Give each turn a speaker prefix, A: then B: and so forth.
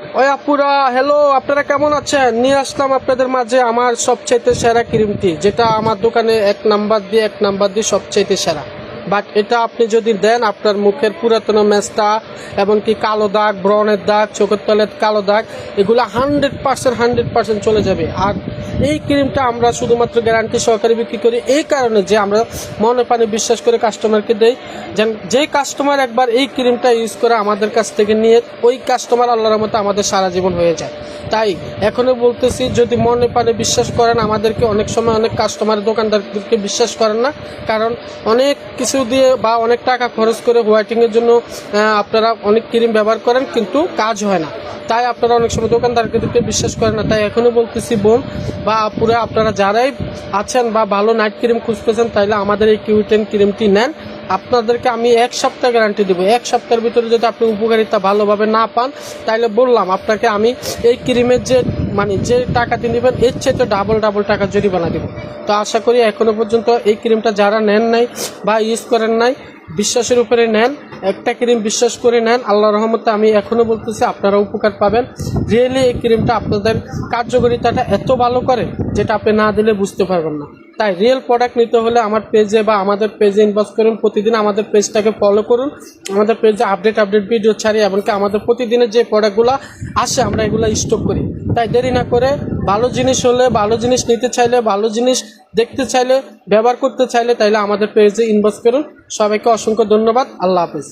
A: ওই আপুরা হ্যালো আপনারা কেমন আছেন? নিয়ে আসলাম আপনাদের মাঝে আমার সবচাইতে সেরা ক্রিমটি, যেটা আমার দোকানে এক নাম্বার দিয়ে, এক নাম্বার দিয়ে সবচাইতে সেরা। বাট এটা আপনি যদি দেন, আপনার মুখের পুরাতন ম্যাচটা এমনকি কালো দাগ ব্রনের দাগ, চোখের তলের কালো দাগ, এগুলো হান্ড্রেড পার্সেন্ট হান্ড্রেড পার্সেন্ট চলে যাবে। আর এই ক্রিমটা আমরা শুধুমাত্র গ্যারান্টি সহকারে বিক্রি করি। এই কারণে যে আমরা মনে প্রাণে বিশ্বাস করে কাস্টমারকে দেই, যেন যে কাস্টমার একবার এই ক্রিমটা ইউজ করে আমাদের কাছ থেকে নিয়ে ওই কাস্টমার আল্লাহর মতো আমাদের সারা জীবন হয়ে যায়। তাই এখনও বলতেছি, যদি মনে প্রাণে বিশ্বাস করেন, আমাদেরকে অনেক সময় অনেক কাস্টমার দোকানদারদেরকে বিশ্বাস করেন না। কারণ অনেক কিছু দিয়ে বা অনেক টাকা খরচ করে হোয়াইটিংয়ের জন্য আপনারা অনেক ক্রিম ব্যবহার করেন, কিন্তু কাজ হয় না। তাই আপনারা অনেক সময় দোকানদারদেরকে বিশ্বাস করেন না। তাই এখনও বলতেছি, বোন বা আপুরা, আপনারা যারাই আছেন বা ভালো নাইট ক্রিম খুঁজতেছেন তাহলে আমাদের এই কিউটেন ক্রিমটি নেন। আপনাদেরকে আমি এক সপ্তাহ গ্যারান্টি দেবো। এক সপ্তাহের ভিতরে যদি আপনি উপকারিতা ভালোভাবে না পান তাহলে বললাম আপনাকে আমি এই ক্রিমের যে মানে যে টাকাটি নেবেন, এর চেয়ে তো ডাবল ডাবল টাকা জরিমানা দেবো। তো আশা করি এখনও পর্যন্ত এই ক্রিমটা যারা নেন নাই বা ইউজ করেন নাই বিশ্বাসের উপরে নেন, একটা ক্রিম বিশ্বাস করে নেন আল্লাহ রহমতে আমি এখনও বলতেছি আপনারা উপকার পাবেন। রিয়েলি এই ক্রিমটা আপনাদের কার্যকারিতাটা এত ভালো করে যেটা আপনি না দিলে বুঝতে পারবেন না। তাই রিয়েল প্রোডাক্ট নিতে হলে আমার পেজে বা আমাদের পেজে ইনবক্স করুন, প্রতিদিন আমাদের পেজটাকে ফলো করুন। আমাদের পেজে আপডেট আপডেট ভিডিও ছাড়ি, এমনকি আমাদের প্রতিদিনের যে প্রোডাক্টগুলো আসে, আমরা এগুলো স্টক করি। তাই দেরি না করে ভালো জিনিস হলে, ভালো জিনিস নিতে চাইলে, ভালো জিনিস দেখতে চাইলে, ব্যবহার করতে চাইলে তাইলে আমাদের পেজে ইনবক্স করুন। সবাইকে অসংখ্য ধন্যবাদ। আল্লাহ হাফিজ।